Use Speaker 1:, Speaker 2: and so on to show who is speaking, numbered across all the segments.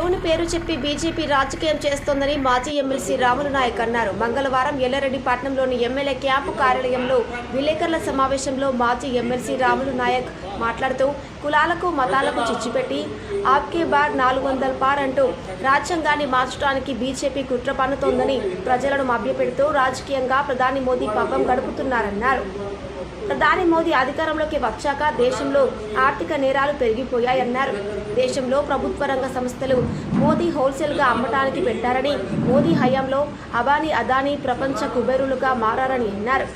Speaker 1: దేవుని పేరు చెప్పి బీజేపీ రాజకీయం చేస్తోందని మాజీ ఎమ్మెల్సీ రాములు నాయక్ అన్నారు. మంగళవారం ఎల్లారెడ్డిపట్నంలోని ఎమ్మెల్యే క్యాంపు కార్యాలయంలో విలేకరుల సమావేశంలో మాజీ ఎమ్మెల్సీ రాములు నాయక్ మాట్లాడుతూ కులాలకు మతాలకు చిచ్చుపెట్టి ఆప్కే బార్ నాలుగు వందల పార్ అంటూ రాజ్యాంగాన్ని మార్చడానికి బీజేపీ కుట్ర పన్నుతోందని ప్రజలను మభ్యపెడుతూ రాజకీయంగా ప్రధాని మోదీ పబ్బం గడుపుతున్నారన్నారు. ప్రధాని మోదీ అధికారంలోకి వచ్చాక దేశంలో ఆర్థిక నేరాలు పెరిగిపోయాయన్నారు. దేశంలో ప్రభుత్వ రంగ సంస్థలు మోదీ హోల్సేల్గా అమ్మటానికి పెట్టారని మోదీ హయాంలో అబానీ అదానీ ప్రపంచ కుబేరులుగా మారారని అన్నారు.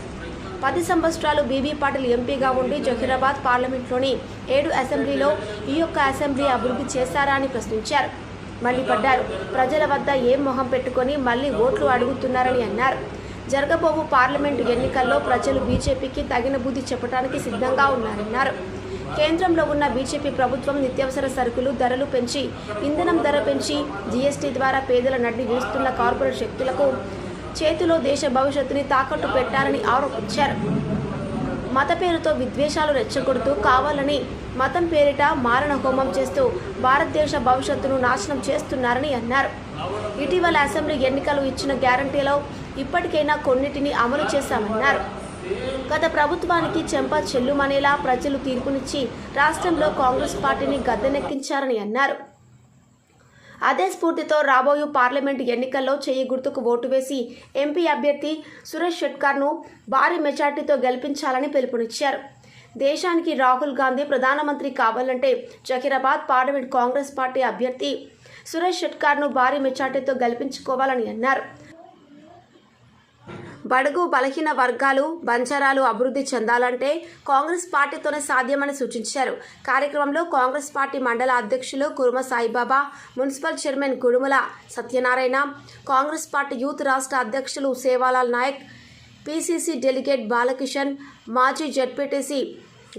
Speaker 1: పది సంవత్సరాలు బీబీ పాటిల్ ఎంపీగా ఉండి జహీరాబాద్ పార్లమెంట్లోని ఏడు అసెంబ్లీలో ఈ యొక్క అసెంబ్లీ అభివృద్ధి చేశారా అని ప్రశ్నించారు. మండిపడ్డారు ప్రజల వద్ద ఏం మొహం పెట్టుకొని మళ్ళీ ఓట్లు అడుగుతున్నారని అన్నారు. జరగబోవు పార్లమెంటు ఎన్నికల్లో ప్రజలు బీజేపీకి తగిన బుద్ధి చెప్పడానికి సిద్ధంగా ఉన్నారన్నారు. కేంద్రంలో ఉన్న బీజేపీ ప్రభుత్వం నిత్యావసర సరుకులు ధరలు పెంచి ఇంధనం ధర పెంచి జీఎస్టీ ద్వారా పేదల నడ్డి వీస్తున్న కార్పొరేట్ శక్తులకు చేతిలో దేశ భవిష్యత్తుని తాకట్టు పెట్టారని ఆరోపించారు. మత పేరుతో విద్వేషాలు రెచ్చగొడుతూ కావాలని మతం పేరిట మారణ హోమం చేస్తూ భారతదేశ భవిష్యత్తును నాశనం చేస్తున్నారని అన్నారు. ఇటీవల అసెంబ్లీ ఎన్నికలు ఇచ్చిన గ్యారంటీలో ఇప్పటికైనా కొన్నిటిని అమలు చేశామన్నారు. గత ప్రభుత్వానికి చెంప చెల్లుమనేలా ప్రజలు తీర్పునిచ్చి రాష్ట్రంలో కాంగ్రెస్ పార్టీని గద్దెనెక్కించారని అన్నారు. అదే స్ఫూర్తితో రాబోయే పార్లమెంటు ఎన్నికల్లో చెయ్యి గుర్తుకు ఓటు వేసి ఎంపీ అభ్యర్థి సురేష్ షెట్కర్ను భారీ మెజార్టీతో గెలిపించాలని పిలుపునిచ్చారు. దేశానికి రాహుల్ గాంధీ ప్రధానమంత్రి కావాలంటే జకీరాబాద్ పార్లమెంట్ కాంగ్రెస్ పార్టీ అభ్యర్థి సురేష్ షెట్కర్ను భారీ మెజార్టీతో గెలిపించుకోవాలని అన్నారు. బడుగు బలహీన వర్గాలు బంజారాలు అభివృద్ధి చెందాలంటే కాంగ్రెస్ పార్టీతోనే సాధ్యమని సూచించారు. కార్యక్రమంలో కాంగ్రెస్ పార్టీ మండల అధ్యక్షులు Kuruma Saibaba municipal chairman Gudumala Satyanarayana Congress party youth రాష్ట్ర అధ్యక్షులు సేవాలాల్ నాయక్ పిసిసి డెలిగేట్ బాలకిషన్ మాజీ జడ్పీటీసీ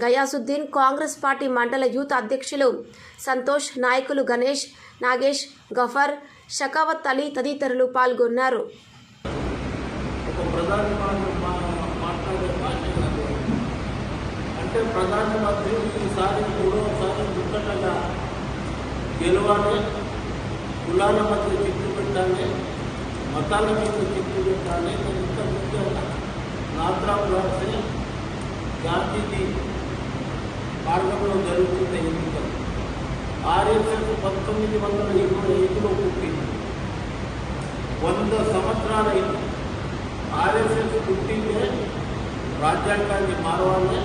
Speaker 1: గయాసుద్దీన్ కాంగ్రెస్ పార్టీ మండల యూత్ అధ్యక్షులు సంతోష్ నాయకులు గణేష్ నాగేష్ గఫర్ షకావత్ అలీ తదితరులు పాల్గొన్నారు.
Speaker 2: ప్రధాని మాట- మా- మాట్లాడే భాష కాదు. అంటే ప్రధానమంత్రి ఈసారి మూడవసారి ముచ్చటగా గెలవాలి. కులాల మధ్య చిక్కు పెట్టాలి. మతాల మధ్య చిక్కు పెట్టాలి. ఇంత ముఖ్యంగా నాథరావు రాసే గాంధీజీ మార్గంలో జరుగుతున్న ఎన్నికలు ఆర్ఎస్ఎస్ పంతొమ్మిది వందల ఇరవై ఐదులో పుట్టింది. వంద సంవత్సరాలైంది ఆర్ఎస్ఎస్ పుట్టిందే రాజ్యాంగాన్ని మారవాలి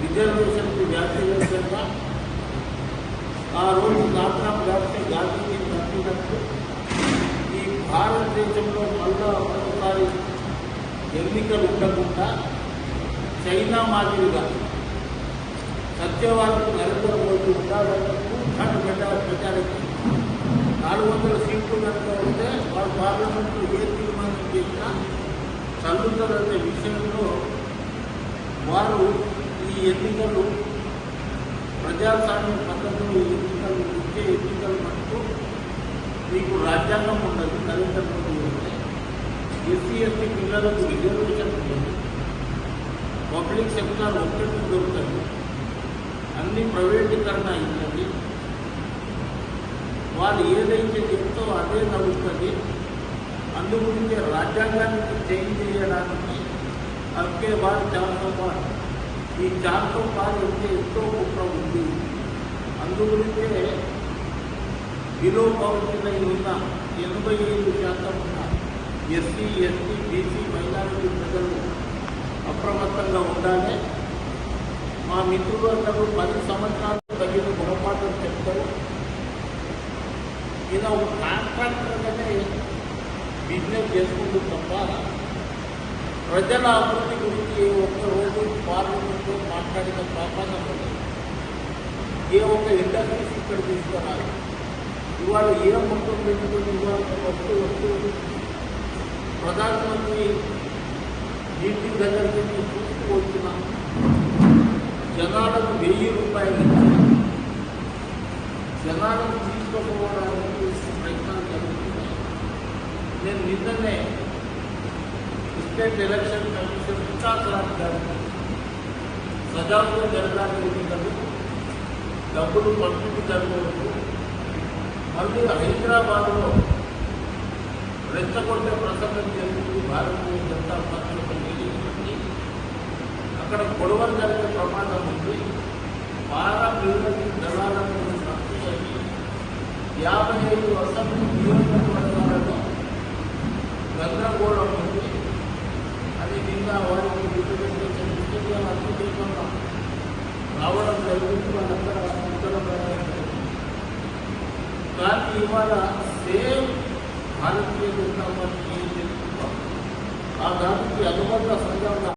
Speaker 2: రిజర్వేషన్కి వ్యాఖ్యగా ఆ రోజు నాథరామ్ గారికి గాంధీజీ నచ్చినట్టు ఈ భారతదేశంలో మళ్ళా ఒకసారి ఎన్నికలు ఉండకుండా చైనా మాదిరిగా సత్యవాదం నరేంద్ర మోదీ ఉండాలని కూర్చాడు పెట్టాలి ప్రచారం నాలుగు వందల సీట్లు కనుక ఉంటే వారు పార్లమెంట్లో ఏ తీర్మానం చేసినా విషయంలో వారు ఈ ఎన్నికలు ప్రజాస్వామ్య పద్ధతులు ఎన్నికలు ఇచ్చే ఎన్నికలు మటుకు మీకు రాజ్యాంగం ఉండదు నరేంద్ర మోదీ ఉంటే ఎస్సీ ఎస్టీ పిల్లలకు రిజర్వేషన్ లేదు పబ్లిక్ సెక్టార్ ఒక్కటి దొరుకుతుంది. అన్ని ప్రైవేటీకరణ అయినది. వాళ్ళు ఏదైతే చెప్తో అదే నడుస్తుంది. అందుగురించే రాజ్యాంగానికి చేంజ్ చేయడానికి అక్కే బాధ చార్తో పాటు ఈ చార్తో పాటు ఉంటే ఎంతో కుట్ర ఉంది అందుగురించే బిలో పవర్టీలై ఉన్న ఎనభై ఐదు శాతం ఉన్న ఎస్సీ ఎస్టీ బీసీ మైనారిటీ ప్రజలు అప్రమత్తంగా ఉండాలి మా మిత్రులందరూ పది సంవత్సరాలు తగిన గుణపాఠం చెప్తారు ఈయన ఒక కాంట్రాక్టర్గానే బిజినెస్ చేసుకుంటూ తప్ప ప్రజల అభివృద్ధి గురించి ఏ ఒక్క పార్లమెంట్లో మాట్లాడిన పాపాన ఉండదు. ఏ ఒక్క ఇండస్ట్రీస్ ఇక్కడ తీసుకురాలి ఇవాళ ఏ మొత్తం పెట్టుకుని ఇవాళ వస్తూ వస్తూ ప్రధానమంత్రి నీటి దగ్గర నుంచి చూస్తూ వచ్చినాం జనాలకు వెయ్యి రూపాయలు ఇచ్చి జనాలను తీసుకోకపోవడానికి నేను నిన్ననే state election commission Vikas Raj గారికి సజావుగా జరగాలి ఎన్నికలు డబ్బులు పంపిణీ జరగవచ్చు మళ్ళీ హైదరాబాద్లో రెచ్చగొట్టే ప్రసంగం చేస్తుంది భారతీయ జనతా పార్టీ ఒక మీటింగ్ పెట్టి అక్కడ గొడవలు జరిగే ప్రమాదం ఉంది పారా పిల్లలకి దళాలను రద్దు చేసి యాభై ఐదు అసెంబ్లీ ఇవాళ సేమ్ భారతీయ జనతా పార్టీ ఏం చేస్తుందో ఆ దానికి అనుబంధ సంఘంగా